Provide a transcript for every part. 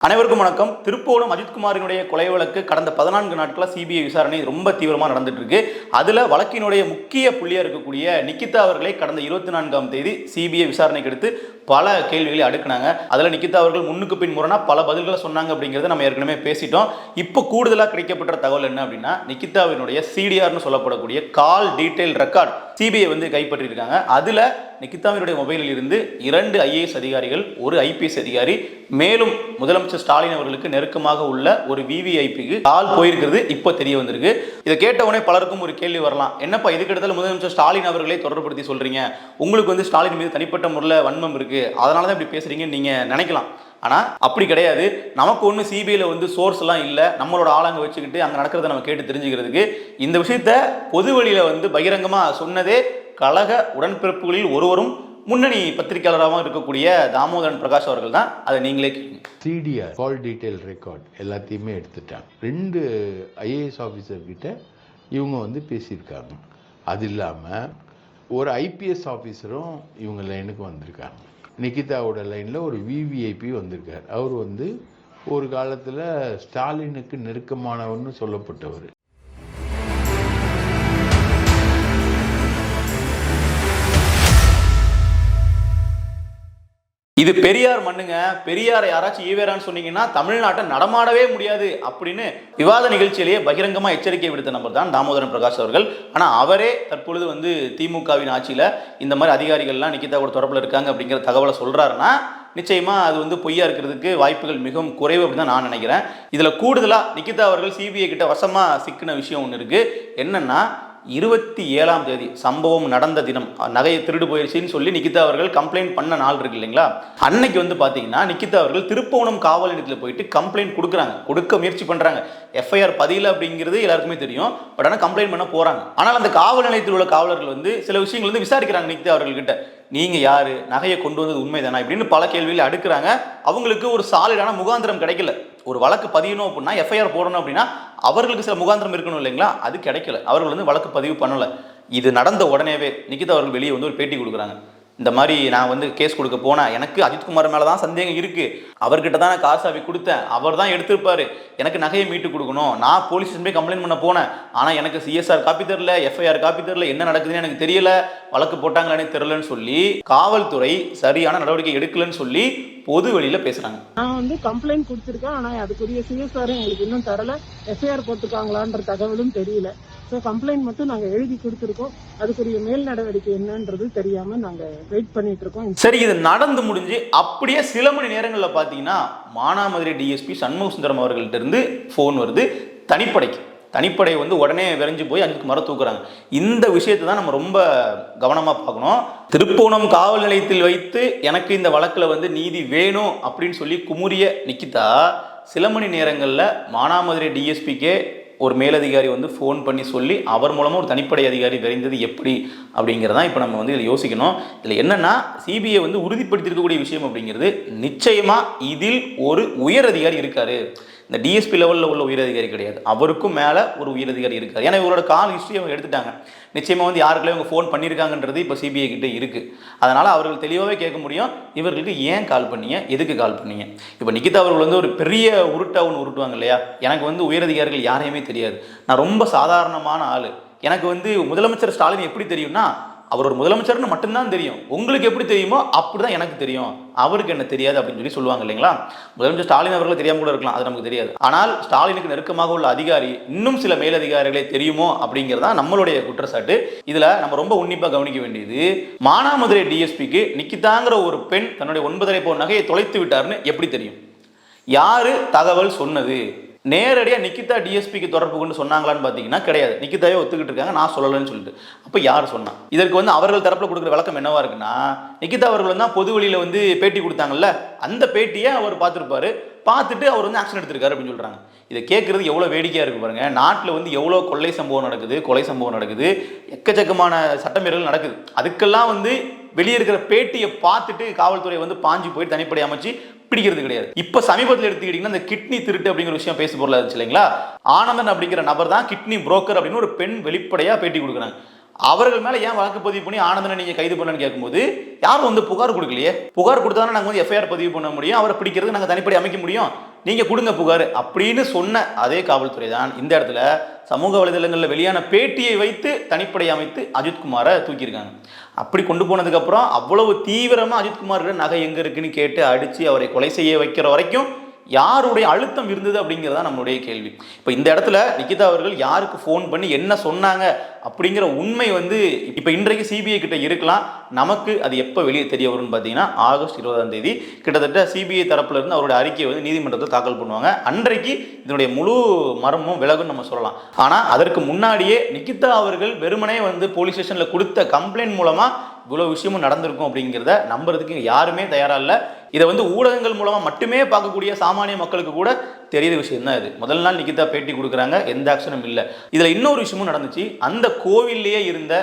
அனைவருக்கும் வணக்கம். திருப்போணம் அஜித்குமாரினுடைய கொலை வழக்கு கடந்த பதினான்கு நாட்களா சிபிஐ விசாரணை ரொம்ப தீவிரமா நடந்துட்டு இருக்கு அதுல வழக்கினுடைய முக்கிய புள்ளியா இருக்கக்கூடிய நிக்கிதா அவர்களை கடந்த இருபத்தி நான்காம் தேதி சிபிஐ விசாரணைக்கு எடுத்து பல கேள்விகளை அடுக்குனாங்க. அதில் நிக்கிதா அவர்கள் முன்னுக்கு பின் முரணா பல பதில்களை சொன்னாங்க அப்படிங்கிறத நம்ம ஏற்கனவே பேசிட்டோம். இப்போ கூடுதலாக கிடைக்கப்பட்ட தகவல் என்ன அப்படின்னா நிக்கிதாவினுடைய சிடிஆர்னு சொல்லப்படக்கூடிய கால் டீட்டெயில் ரெக்கார்ட் சிபிஐ வந்து கைப்பற்றியிருக்காங்க. அதில் நிக்கிதாவினுடைய மொபைலில் இருந்து இரண்டு ஐஏஎஸ் அதிகாரிகள் ஒரு ஐபிஎஸ் அதிகாரி மேலும் முதலமைச்சர் ஸ்டாலின் அவர்களுக்கு நெருக்கமாக உள்ள ஒரு விவிஐபிக்கு கால் போயிருக்கிறது இப்போ தெரிய வந்திருக்கு. இதை கேட்ட உடனே பலருக்கும் ஒரு கேள்வி வரலாம். என்னப்பா இதுக்கு இடத்துல முதலமைச்சர் ஸ்டாலின் அவர்களே தொடர்படுத்தி சொல்றீங்க? உங்களுக்கு வந்து ஸ்டாலின் மீது தனிப்பட்ட முறையில் வன்மம் இருக்கு. அதனால தான் இப்படி பேசுகிறீங்கன்னு நீங்கள் நினைக்கலாம். ஆனால் அப்படி கிடையாது. நமக்கு ஒன்றும் சிபிஐயில் வந்து சோர்ஸ் எல்லாம் இல்லை. நம்மளோட ஆளங்க வச்சுக்கிட்டு அங்கே நடக்கிறத நம்ம கேட்டு தெரிஞ்சுக்கிறதுக்கு இந்த விஷயத்த பொது வழியில் வந்து பகிரங்கமாக சொன்னதே கழக உடன்பிறப்புகளில் ஒருவரும் முன்னணி பத்திரிகையாளராகவும் இருக்கக்கூடிய தாமோதரன் பிரகாஷ் அவர்கள் தான். அதை நீங்களே சிடிஆர் கால் டீட்டெயில் ரெக்கார்ட் எல்லாத்தையுமே எடுத்துட்டாங்க. ரெண்டு ஐஏஎஸ் ஆஃபீஸர்கிட்ட இவங்க வந்து பேசியிருக்காங்க. அது இல்லாமல் ஒரு ஐபிஎஸ் ஆஃபீஸரும் இவங்க லைனுக்கு வந்திருக்காங்க. நிகிதாவோட லைனில் ஒரு விவிஐபி வந்திருக்கார். அவர் வந்து ஒரு காலத்தில் ஸ்டாலினுக்கு நெருக்கமானவர்னு சொல்லப்பட்டவர். இது பெரியார் மண்ணுங்க. பெரியாரை யாராச்சும் ஈவேரான்னு சொன்னீங்கன்னா தமிழ்நாட்டை நடமாடவே முடியாது அப்படின்னு விவாத நிகழ்ச்சியிலேயே பகிரங்கமாக எச்சரிக்கை விடுத்த நபர் தான் தாமோதரன் பிரகாஷ் அவர்கள். ஆனால் அவரே தற்பொழுது வந்து திமுகவின் ஆட்சியில் இந்த மாதிரி அதிகாரிகள்லாம் நிக்கிதாவோட தொடர்பில் இருக்காங்க அப்படிங்கிற தகவலை சொல்கிறாருன்னா நிச்சயமாக அது வந்து பொய்யா இருக்கிறதுக்கு வாய்ப்புகள் மிகவும் குறைவு அப்படின்னு தான் நான் நினைக்கிறேன். இதில் கூடுதலாக நிக்கிதா அவர்கள் சிபிஐ கிட்ட வசமாக சிக்கின விஷயம் ஒன்று இருக்குது என்னென்னா இருபத்தி ஏழாம் தேதி சம்பவம் நடந்த தினம். நகையை திருடு போயிடுச்சின்னு சொல்லி நிகிதா அவர்கள் கம்ப்ளைண்ட் பண்ண நாள் இருக்கு இல்லைங்களா? அன்னைக்கு வந்து பார்த்தீங்கன்னா நிகிதா அவர்கள் திருப்போணம் காவல் நிலையத்தில் போயிட்டு கம்ப்ளைண்ட் கொடுக்குறாங்க. கொடுக்க முயற்சி பண்ணுறாங்க எஃப்ஐஆர் பதியல அப்படிங்கிறது எல்லாருக்குமே தெரியும். பட் ஆனால் கம்ப்ளைண்ட் பண்ண போகிறாங்க ஆனால் அந்த காவல் நிலையத்தில் உள்ள காவலர்கள் வந்து சில விஷயங்கள் வந்து விசாரிக்கிறாங்க நிக்கிதா அவர்கள்கிட்ட. நீங்க யாரு? நகையை கொண்டு வந்தது உண்மைதானா? இப்படின்னு பல கேள்விகளை அடுக்குறாங்க. அவங்களுக்கு ஒரு சாலிடான முகாந்திரம் கிடைக்கல. ஒரு வழக்கு பதியணும் அப்படின்னா எஃப்ஐஆர் போடணும் அப்படின்னா அவர்களுக்கு சில முகாந்திரம் இருக்கணும் இல்லைங்களா? அது கிடைக்கல. அவர்கள் வந்து வழக்கு பதிவு பண்ணலை. இது நடந்த உடனேவே நிகிதா அவர்கள் வெளியே வந்து ஒரு பேட்டி கொடுக்குறாங்க. இந்த மாதிரி நான் வந்து கேஸ் கொடுக்க போனேன் எனக்கு அஜித்குமார் மேலே தான் சந்தேகம் இருக்குது அவர்கிட்ட தான் நான் காசு அவி கொடுத்தேன். அவர் தான் எடுத்திருப்பார். எனக்கு நகையை மீட்டு கொடுக்கணும். நான் போலீஸ் ஸ்டேஷன் போய் கம்ப்ளைண்ட் பண்ண போனேன். ஆனால் எனக்கு சிஎஸ்ஆர் காப்பி தெரில எஃப்ஐஆர் காப்பி தெரில என்ன நடக்குதுன்னு எனக்கு தெரியல. வழக்கு போட்டாங்களானே தெரிலன்னு சொல்லி காவல்துறை சரியான நடவடிக்கை எடுக்கலன்னு சொல்லி பொது வெளியில பேசுறாங்க. நான் வந்து கம்ப்ளைண்ட் கொடுத்துருக்கேன். ஆனால் அதுக்குரிய சிஎஸ்ஆர் எங்களுக்கு இன்னும் தரல. எஃப்ஐஆர் போட்டிருக்காங்களான்ற தகவலும் தெரியல. ஸோ கம்ப்ளைண்ட் மட்டும் நாங்க எழுதி கொடுத்துருக்கோம். அதுக்குரிய மேல் நடவடிக்கை என்னன்றது தெரியாம நாங்க வெயிட் பண்ணிட்டு இருக்கோம். சரி இது நடந்து முடிஞ்சு அப்படியே சில மணி நேரங்களில் பார்த்தீங்கன்னா மானாமதுரை டிஎஸ்பி சண்முக சுந்தரம் அவர்கள்ட்ட இருந்து ஃபோன் வருது. தனிப்படைக்கு. தனிப்படை வந்து உடனே விரைஞ்சு போய் அஞ்சுக்கு மர தூக்குறாங்க. இந்த விஷயத்தை தான் நம்ம ரொம்ப கவனமாக பார்க்கணும். திருப்பூணம் காவல் நிலையத்தில் வைத்து எனக்கு இந்த வழக்கில் வந்து நீதி வேணும் அப்படின்னு சொல்லி குமுறிய நிக்கிதா சில மணி நேரங்களில் மானாமதுரை டிஎஸ்பிக்கே ஒரு மேலதிகாரி வந்து ஃபோன் பண்ணி சொல்லி அவர் மூலமாக ஒரு தனிப்படை அதிகாரி விரைந்தது எப்படி அப்படிங்கிறதான் இப்போ நம்ம வந்து இதில் யோசிக்கணும். இதில் என்னென்னா சிபிஐ வந்து உறுதிப்படுத்தியிருக்கக்கூடிய விஷயம் அப்படிங்கிறது நிச்சயமாக இதில் ஒரு உயர் அதிகாரி இருக்காரு. இந்த டிஎஸ்பி லெவலில் உள்ள உயரதிகாரி கிடையாது. அவருக்கும் மேலே ஒரு உயரதிகாரி இருக்கார். ஏன்னா இவரோட கால் ஹிஸ்ட்ரி அவங்க எடுத்துட்டாங்க. நிச்சயமாக வந்து யாருக்குள்ளே இவங்க ஃபோன் பண்ணியிருக்காங்கன்றது இப்போ சிபிஐ கிட்டே இருக்குது அதனால் அவர்கள் தெளிவாகவே கேட்க முடியும். இவர்களுக்கு ஏன் கால் பண்ணீங்க? எதுக்கு கால் பண்ணீங்க? இப்போ நிக்கிதா அவர்கள் வந்து ஒரு பெரிய உருட்டாக ஒன்று உருட்டுவாங்க இல்லையா? எனக்கு வந்து உயரதிகாரிகள் யாரையுமே தெரியாது. நான் ரொம்ப சாதாரணமான ஆள். எனக்கு வந்து முதலமைச்சர் ஸ்டாலின் எப்படி தெரியும்னா அவர் ஒரு முதலமைச்சர்னு மட்டும்தான் தெரியும். உங்களுக்கு எப்படி தெரியுமோ அப்படிதான் எனக்கு தெரியும். அவருக்கு என்ன தெரியாது அப்படின்னு சொல்லி சொல்லுவாங்க இல்லைங்களா? முதலமைச்சர் ஸ்டாலின் அவர்கள் தெரியாம கூட இருக்கலாம். அது நமக்கு தெரியாது. ஆனால் ஸ்டாலினுக்கு நெருக்கமாக உள்ள அதிகாரி இன்னும் சில மேலதிகாரிகளே தெரியுமோ அப்படிங்கிறதா நம்மளுடைய குற்றச்சாட்டு. இதுல நம்ம ரொம்ப உன்னிப்பா கவனிக்க வேண்டியது மானாமதுரை டிஎஸ்பிக்கு நிக்கிதாங்கிற ஒரு பெண் தன்னுடைய ஒன்பதரை பவுன் நகையை தொலைத்து விட்டார்னு எப்படி தெரியும்? யாரு தகவல் சொன்னது? நேரடியாக நிக்கிதா டிஎஸ்பிக்கு தொடர்பு கொண்டு சொன்னாங்களான்னு பார்த்தீங்கன்னா கிடையாது. நிக்கிதாவே ஒத்துக்கிட்டு இருக்காங்க நான் சொல்லலைன்னு சொல்லிட்டு. அப்போ யார் சொன்னா? இதற்கு வந்து அவர்கள் தரப்பில் கொடுக்குற விளக்கம் என்னவா இருக்குன்னா நிக்கிதா அவர்கள் தான் பொது வழியில் வந்து பேட்டி கொடுத்தாங்கல்ல அந்த பேட்டியை அவர் பார்த்துருப்பாரு. பார்த்துட்டு அவர் வந்து ஆக்ஷன் எடுத்திருக்காரு அப்படின்னு சொல்கிறாங்க இதை கேட்குறது எவ்வளோ வேடிக்கையாக இருக்கு பாருங்க. நாட்டில் வந்து எவ்வளோ கொள்ளை சம்பவம் நடக்குது கொலை சம்பவம் நடக்குது எக்கச்சக்கமான சட்டமீறல் நடக்குது. அதுக்கெல்லாம் வந்து வெளியே இருக்கிற பேட்டியை பார்த்துட்டு காவல்துறை வந்து பாஞ்சு போயிட்டு தனிப்படை அமைச்சு பிடிக்கிறது கிடையாது. இப்ப சமீபத்தில் எடுத்துக்கிட்டீங்கன்னா இந்த கிட்னி திருட்டு அப்படிங்கிற விஷயம் பேச பொருளா இருந்துச்சு இல்லைங்களா? ஆனந்தன் அப்படிங்கிற நபர் தான் கிட்னி புரோக்கர் அப்படின்னு ஒரு பெண் வெளிப்படையா பேட்டி கொடுக்குறாங்க. அவர்கள் மேல ஏன் வழக்கு பதிவு பண்ணி ஆனந்தனை நீங்க கைது பண்ணனு கேட்கும்போது யாரும் வந்து புகார் கொடுக்கலையே? புகார் கொடுத்தாலும் நாங்க வந்து எஃப்ஐஆர் பதிவு பண்ண முடியும்? அவரை பிடிக்கிறதுக்கு நாங்க தனிப்படி அமைக்க முடியும்? நீங்கள் கொடுங்க புகார் அப்படின்னு சொன்ன அதே காவல்துறை தான் இந்த இடத்துல சமூக வலைதளங்களில் வெளியான பேட்டியை வைத்து தனிப்படை அமைத்து அஜித்குமாரை தூக்கியிருக்காங்க. அப்படி கொண்டு போனதுக்கப்புறம் அவ்வளவு தீவிரமாக அஜித்குமார் நகை எங்கே இருக்குன்னு கேட்டு அடித்து அவரை கொலை செய்ய வைக்கிற வரைக்கும் யாருடைய அழுத்தம் இருந்தது அப்படிங்கிறதா நம்மளுடைய கேள்வி. இப்போ இந்த இடத்துல நிகிதா அவர்கள் யாருக்கு ஃபோன் பண்ணி என்ன சொன்னாங்க அப்படிங்கிற உண்மை வந்து இப்போ இன்றைக்கு சிபிஐ கிட்ட இருக்கலாம். நமக்கு அது எப்போ வெளியே தெரிய வரும்னு பார்த்தீங்கன்னா ஆகஸ்ட் இருபதாம் தேதி. கிட்டத்தட்ட சிபிஐ தரப்புல இருந்து அவருடைய அறிக்கையை வந்து நீதிமன்றத்தில் தாக்கல் பண்ணுவாங்க. அன்றைக்கு இதனுடைய முழு மர்மமும் விலகுன்னு நம்ம சொல்லலாம். ஆனால் அதற்கு முன்னாடியே நிகிதா அவர்கள் வெறுமனே வந்து போலீஸ் ஸ்டேஷனில் கொடுத்த கம்ப்ளைண்ட் மூலமாக இவ்வளோ விஷயமும் நடந்திருக்கும் அப்படிங்கிறத நம்புறதுக்கு யாருமே தயாராக இல்லை. இதை வந்து ஊடகங்கள் மூலமாக மட்டுமே பார்க்கக்கூடிய சாமானிய மக்களுக்கு கூட தெரியிற விஷயம் தான் இது. முதல் நாள் நிக்கிதா பேட்டி கொடுக்குறாங்க எந்த ஆக்ஷனும் இல்லை. இதில் இன்னொரு விஷயமும் நடந்துச்சு. அந்த கோவில்லையே இருந்த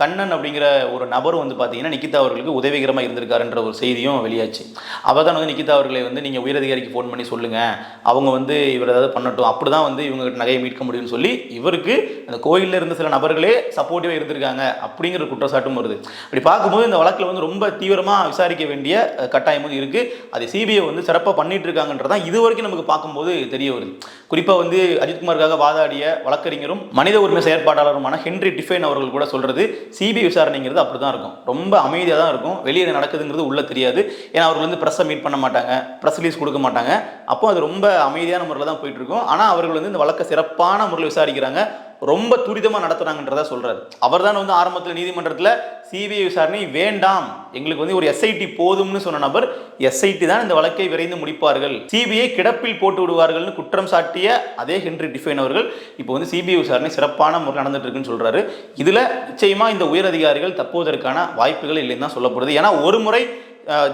கண்ணன் அப்படிங்கிற ஒரு நபர் வந்து பார்த்தீங்கன்னா நிகிதா அவர்களுக்கு உதவிகரமாக இருந்திருக்காருன்ற ஒரு செய்தியும் வெளியாச்சு. அவர் தான் வந்து நிகிதா அவர்களை வந்து நீங்கள் உயரதிகாரிக்கு ஃபோன் பண்ணி சொல்லுங்கள் அவங்க வந்து இவர் ஏதாவது பண்ணட்டும். அப்படி தான் வந்து இவங்க நகையை மீட்க முடியும்னு சொல்லி இவருக்கு அந்த கோயிலில் இருந்த சில நபர்களே சப்போர்ட்டிவாக இருந்திருக்காங்க அப்படிங்கிற குற்றச்சாட்டும் வருது. அப்படி பார்க்கும்போது இந்த வழக்கில் வந்து ரொம்ப தீவிரமாக விசாரிக்க வேண்டிய கட்டாயமும் இருக்குது அது சிபிஐ வந்து சிறப்பாக பண்ணிட்டு இருக்காங்கன்றதான் இது வரைக்கும் நமக்கு பார்க்கும்போது தெரிய வருது. குறிப்பாக வந்து அஜித்குமாருக்காக வாதாடிய வழக்கறிஞரும் மனித உரிமை செயற்பாட்டாளருமான ஹென்ரி டிஃபைன் அவர்கள் கூட சொல்றது சிபிஐ விசாரணைங்கிறது அப்படி தான் இருக்கும். ரொம்ப அமைதியாக தான் இருக்கும். வெளியே நடக்குதுங்கிறது உள்ள தெரியாது. ஏன்னா அவர்கள் வந்து ப்ரெஸ்ஸை மீட் பண்ண மாட்டாங்க. ப்ரெஸ் ரிலீஸ் கொடுக்க மாட்டாங்க. அப்போ அது ரொம்ப அமைதியான முறையில் தான் போயிட்டு இருக்கும். ஆனால் அவர்கள் வந்து இந்த வழக்கை சிறப்பான முறையில் விசாரிக்கிறாங்க. ரொம்ப துரிதமாக நடத்துறாங்கன்றதா சொல்றாரு. அவர் தான் வந்து ஆரம்பத்தில் நீதிமன்றத்தில் சிபிஐ விசாரணை வேண்டாம். எங்களுக்கு வந்து ஒரு எஸ்ஐடி போதும்னு சொன்ன நபர் எஸ்ஐடி தான் இந்த வழக்கை விரைந்து முடிப்பார்கள். சிபிஐ கிடப்பில் போட்டு விடுவார்கள்னு குற்றம் சாட்டிய அதே ஹென்றி டிஃபைன் அவர்கள் இப்போ வந்து சிபிஐ விசாரணை சிறப்பான முறையில் நடந்துட்டு இருக்குன்னு சொல்றாரு. இதுல நிச்சயமா இந்த உயர் அதிகாரிகள் தப்புவதற்கான வாய்ப்புகள் இல்லைன்னு தான் சொல்லப்படுது. ஏன்னா ஒரு முறை அஹ்,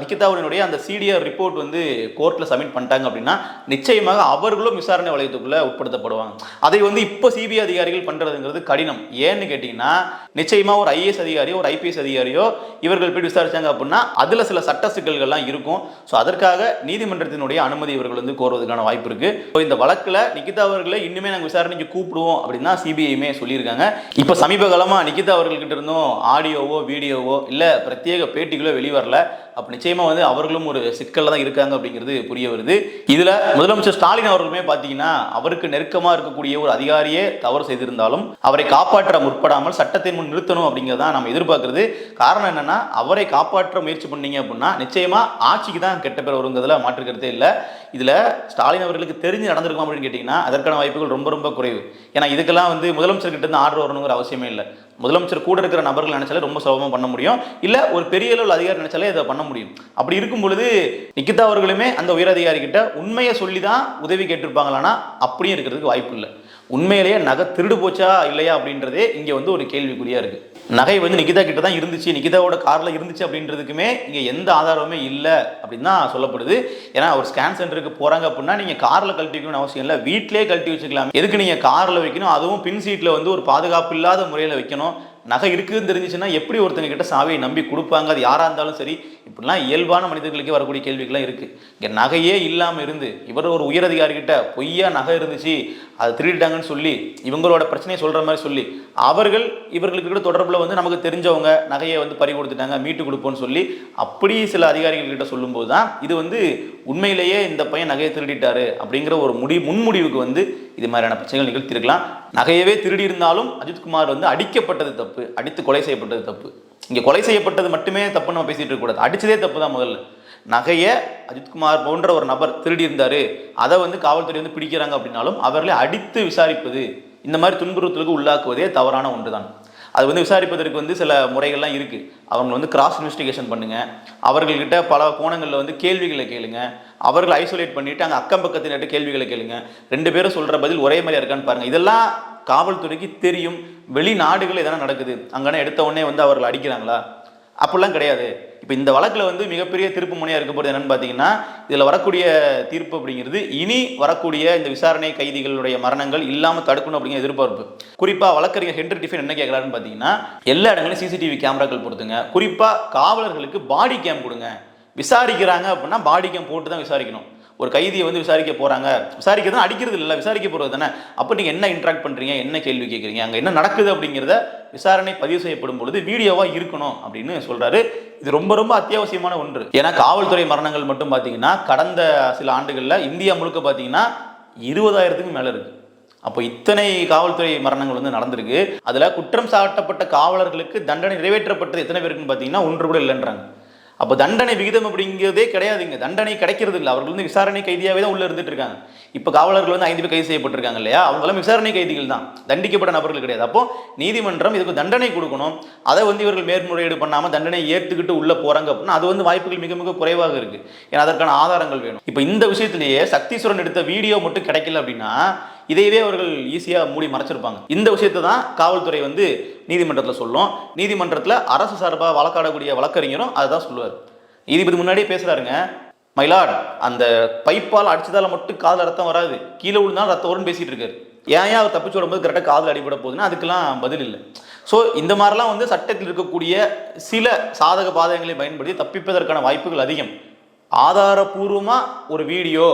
அந்த சிடிஆர் ரிப்போர்ட் வந்து கோர்ட்டில் சப்மிட் பண்ணிட்டாங்க அப்படின்னா நிச்சயமாக அவர்களும் விசாரணை வளையத்துக்குள்ளே உட்படுத்தப்படுவாங்க. அதை வந்து இப்போ சிபிஐ அதிகாரிகள் பண்ணுறதுங்கிறது கடினம். ஏன்னு கேட்டிங்கன்னா நிச்சயமாக ஒரு ஐஏஎஸ் அதிகாரியோ ஒரு ஐபிஎஸ் அதிகாரியோ இவர்கள் போய் விசாரிச்சாங்க அப்படின்னா அதில் சில சட்ட சிக்கல்கள்லாம் இருக்கும். ஸோ அதற்காக நீதிமன்றத்தினுடைய அனுமதி இவர்கள் வந்து கோருவதற்கான வாய்ப்பு இருக்குது ஸோ இந்த வழக்கில் நிகிதா அவர்களை இன்னுமே நாங்கள் விசாரணைக்கு கூப்பிடுவோம் அப்படின்னா சிபிஐயுமே சொல்லியிருக்காங்க. இப்போ சமீப காலமாக நிகிதா அவர்கள்கிட்ட இருந்தும் ஆடியோவோ வீடியோவோ இல்லை பிரத்யேக பேட்டிகளோ வெளிவரல. அப்போ நிச்சயமாக வந்து அவர்களும் ஒரு சிக்கலில் தான் இருக்காங்க அப்படிங்கிறது புரிய வருது. இதில் முதலமைச்சர் ஸ்டாலின் அவர்களுமே பார்த்தீங்கன்னா அவருக்கு நெருக்கமாக இருக்கக்கூடிய ஒரு அதிகாரியே தவறு செய்திருந்தாலும் அவரை காப்பாற்ற முற்படாமல் சட்டத்தின் முன் நிறுத்தணும் அப்படிங்கிறத நம்ம எதிர்பார்க்குறது. காரணம் என்னன்னா அவரை காப்பாற்ற முயற்சி பண்ணீங்க அப்படின்னா நிச்சயமாக ஆட்சிக்கு தான் கெட்ட பேர் வருங்கிறதுல மாற்றுக்கிறதே இல்லை. இதில் ஸ்டாலின் அவர்களுக்கு தெரிஞ்சு நடந்திருக்கும் அப்படின்னு கேட்டிங்கன்னா அதற்கான வாய்ப்புகள் ரொம்ப ரொம்ப குறைவு. ஏன்னா இதுக்கெல்லாம் வந்து முதலமைச்சர்கிட்ட இருந்து ஆர்டர் வரணுங்கிற அவசியமே இல்லை. முதலமைச்சர் கூட இருக்கிற நபர்கள் நினைச்சாலே ரொம்ப சுலபமாக பண்ண முடியும். இல்லை ஒரு பெரிய அளவில் அதிகாரி நினைச்சாலே இதை பண்ண முடியும். அப்படி இருக்கும் பொழுது நிக்கிதா அவர்களுமே அந்த உயர் அதிகாரி கிட்ட உண்மையை சொல்லி தான் உதவி கேட்டிருப்பாங்களானா அப்படியும் இருக்கிறதுக்கு வாய்ப்பு இல்லை. உண்மையிலேயே நகை திருடு போச்சா இல்லையா அப்படின்றதே இங்கே வந்து ஒரு கேள்விக்குறியாக இருக்குது நகை வந்து நிகிதா கிட்ட தான் இருந்துச்சு நிகிதாவோட காரில் இருந்துச்சு அப்படின்றதுக்குமே இங்கே எந்த ஆதாரமுமே இல்லை அப்படின்னு தான் சொல்லப்படுது. ஏன்னா ஒரு ஸ்கேன் சென்டருக்கு போகிறாங்க அப்படின்னா நீங்கள் காரில் கழட்டி வைக்கணும்னு அவசியம் இல்லை. வீட்டிலேயே கழட்டி வச்சுக்கலாம். எதுக்கு நீங்கள் காரில் வைக்கணும்? அதுவும் பின் சீட்டில் வந்து ஒரு பாதுகாப்பு இல்லாத முறையில் வைக்கணும். நகை இருக்குதுன்னு தெரிஞ்சுச்சுன்னா எப்படி ஒருத்தங்க கிட்ட சாவியை நம்பி கொடுப்பாங்க? அது யாராக இருந்தாலும் சரி. இப்படிலாம் இயல்பான மனிதர்களுக்கே வரக்கூடிய கேள்விகள்லாம் இருக்குது இங்கே நகையே இல்லாமல் இருந்து இவர் ஒரு உயரதிகாரிகிட்ட பொய்யா நகை இருந்துச்சு அதை திருடிட்டாங்கன்னு சொல்லி இவங்களோட பிரச்சனையை சொல்கிற மாதிரி சொல்லி அவர்கள் இவர்களுக்கு கூட தொடர்பில் வந்து நமக்கு தெரிஞ்சவங்க நகையை வந்து பறி கொடுத்துட்டாங்க மீட்டு கொடுப்போம்னு சொல்லி அப்படி சில அதிகாரிகள் கிட்ட சொல்லும்போது தான் இது வந்து உண்மையிலேயே இந்த பையன் நகையை திருடிட்டாரு அப்படிங்கிற ஒரு முடி முன்முடிவுக்கு வந்து இது மாதிரியான பிரச்சனைகள் நிகழ்த்திருக்கலாம் நகையவே திருடி இருந்தாலும் அஜித்குமார் வந்து அடிக்கப்பட்டது தப்பு அடித்து கொலை செய்யப்பட்டது தப்பு. இங்கே கொலை செய்யப்பட்டது மட்டுமே தப்பு நம்ம பேசிட்டு இருக்கக்கூடாது அடித்ததே தப்பு தான் முதல்ல. நகையை அஜித்குமார் போன்ற ஒரு நபர் திருடி இருந்தார் அதை வந்து காவல்துறை வந்து பிடிக்கிறாங்க அப்படின்னாலும் அவர்களை அடித்து விசாரிப்பது இந்த மாதிரி துன்புறுத்தலுக்கு உள்ளாக்குவதே தவறான ஒன்று தான் அது வந்து விசாரிப்பதற்கு வந்து சில முறைகள்லாம் இருக்குது அவங்க வந்து கிராஸ் இன்வெஸ்டிகேஷன் பண்ணுங்கள் அவர்கள்கிட்ட பல கோணங்களில் வந்து கேள்விகளை கேளுங்க. அவர்களை ஐசோலேட் பண்ணிட்டு அங்கே அக்கம் பக்கத்தினர்கிட்ட கேள்விகளை கேளுங்க. ரெண்டு பேரும் சொல்கிற பதில் ஒரே மாதிரியா இருக்கான்னு பாருங்கள் இதெல்லாம் காவல்துறைக்கு தெரியும். வெளிநாடுகள் எதனா நடக்குது. அங்கேனா எடுத்த உடனே வந்து அவர்கள் அடிக்கிறாங்களா? அப்படிலாம் கிடையாது. இப்போ இந்த வழக்கில் வந்து மிகப்பெரிய திருப்பு முனையாக இருக்க போகிறது என்னென்னு பார்த்தீங்கன்னா இதில் வரக்கூடிய தீர்ப்பு அப்படிங்கிறது இனி வரக்கூடிய இந்த விசாரணை கைதிகளுடைய மரணங்கள் இல்லாமல் தடுக்கணும் அப்படிங்கிற எதிர்பார்ப்பு. குறிப்பாக வழக்கறிஞர் ஹென்ரி டிஃபன் என்ன கேட்கலான்னு பார்த்தீங்கன்னா எல்லா இடங்களிலும் சிசிடிவி கேமராக்கள் பொறுத்துங்க குறிப்பாக காவலர்களுக்கு பாடி கேம் கொடுங்க. விசாரிக்கிறாங்க அப்படின்னா பாடி கேம் போட்டு தான் விசாரிக்கணும். ஒரு கைதியை வந்து விசாரிக்க போகிறாங்க விசாரிக்க தான் அடிக்கிறது இல்லை விசாரிக்க போகிறது தானே? அப்போ நீங்கள் என்ன இன்ட்ராக்ட் பண்ணுறீங்க என்ன கேள்வி கேட்குறீங்க அங்கே என்ன நடக்குது அப்படிங்கிறத விசாரணை பதிவு செய்யப்படும் பொழுது வீடியோவாக இருக்கணும் அப்படின்னு சொல்கிறாரு இது ரொம்ப ரொம்ப அத்தியாவசியமான ஒன்று. ஏன்னா காவல்துறை மரணங்கள் மட்டும் பார்த்தீங்கன்னா கடந்த சில ஆண்டுகளில் இந்தியா முழுக்க பார்த்தீங்கன்னா இருபதாயிரத்துக்கு மேலே இருக்குது அப்போ இத்தனை காவல்துறை மரணங்கள் வந்து நடந்திருக்கு. அதில் குற்றம் சாட்டப்பட்ட காவலர்களுக்கு தண்டனை நிறைவேற்றப்பட்டது எத்தனை பேருக்குன்னு பார்த்தீங்கன்னா ஒன்று கூட இல்லைன்றாங்க. அப்போ தண்டனை விகிதம் அப்படிங்கிறதே கிடையாதுங்க. தண்டனை கிடைக்கிறது இல்லை அவர்கள் வந்து விசாரணை கைதியாகவே தான் உள்ள இருந்துட்டு இருக்காங்க. இப்போ காவலர்கள் வந்து ஐந்து பேர் கைது செய்யப்பட்டிருக்காங்க இல்லையா? அவங்களாம் விசாரணை கைதிகள் தான். தண்டிக்கப்பட்ட நபர்கள் கிடையாது. அப்போ நீதிமன்றம் இதுக்கு தண்டனை கொடுக்கணும். அதை வந்து இவர்கள் மேற்முறையீடு பண்ணாமல் தண்டனை ஏற்றுக்கிட்டு உள்ள போறாங்க அப்படின்னா அது வந்து வாய்ப்புகள் மிக மிக குறைவாக இருக்கு. ஏன்னா அதற்கான ஆதாரங்கள் வேணும். இப்போ இந்த விஷயத்திலேயே சக்தீஸ்வரன் எடுத்த வீடியோ மட்டும் கிடைக்கல அப்படின்னா இதையவே அவர்கள் ஈஸியாக மூடி மறைச்சிருப்பாங்க. இந்த விஷயத்தை தான் காவல்துறை வந்து நீதிமன்றத்தில் சொல்லும். நீதிமன்றத்தில் அரசு சார்பாக வழக்காடக்கூடிய வழக்கறிஞரும் அதை தான் சொல்லுவார். நீதிபதி முன்னாடியே பேசுகிறாருங்க மயிலாட் அந்த பைப்பால் அடிச்சதால் மட்டும் காதில் ரத்தம் வராது. கீழே விழுந்தாலும் ரத்தம் வரும்னு பேசிகிட்டு இருக்காரு. ஏன் ஏன் அவர் தப்பிச்சு விடும்போது கரெக்டாக காதில் அடிபட போகுதுன்னா அதுக்கெல்லாம் பதில் இல்லை. ஸோ இந்த மாதிரிலாம் வந்து சட்டத்தில் இருக்கக்கூடிய சில சாதக பாதகங்களை பயன்படுத்தி தப்பிப்பதற்கான வாய்ப்புகள் அதிகம். ஆதாரபூர்வமாக ஒரு வீடியோ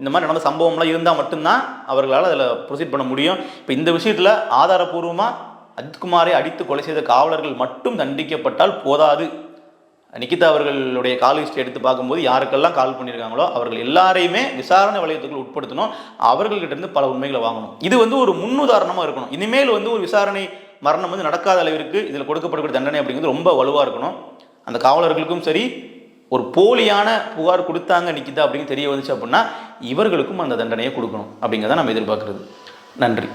இந்த மாதிரி நடந்த சம்பவம்லாம் இருந்தால் மட்டும்தான் அவர்களால் அதில் ப்ரொசீட் பண்ண முடியும். இப்போ இந்த விஷயத்தில் ஆதாரபூர்வமாக அஜித்குமாரை அடித்து கொலை செய்த காவலர்கள் மட்டும் தண்டிக்கப்பட்டால் போதாது. நிகிதா அவர்களுடைய கால் ஹிஸ்டரி எடுத்து பார்க்கும்போது யாருக்கெல்லாம் கால் பண்ணியிருக்காங்களோ அவர்கள் எல்லாரையுமே விசாரணை வளையத்துக்குள் உட்படுத்தணும். அவர்கள்கிட்ட இருந்து பல உண்மைகளை வாங்கணும். இது வந்து ஒரு முன்னுதாரணமாக இருக்கணும். இனிமேல் வந்து ஒரு விசாரணை மரணம் வந்து நடக்காத அளவிற்கு இதில் கொடுக்கப்படக்கூடிய தண்டனை அப்படிங்கிறது ரொம்ப வலுவாக இருக்கணும். அந்த காவலர்களுக்கும் சரி ஒரு போலியான புகார் கொடுத்தாங்க நிக்கிதா அப்படின்னு தெரிய வந்துச்சு அப்படின்னா இவர்களுக்கும் அந்த தண்டனையை கொடுக்கணும் அப்படிங்கிறத நம்ம எதிர்பார்க்குறது. நன்றி.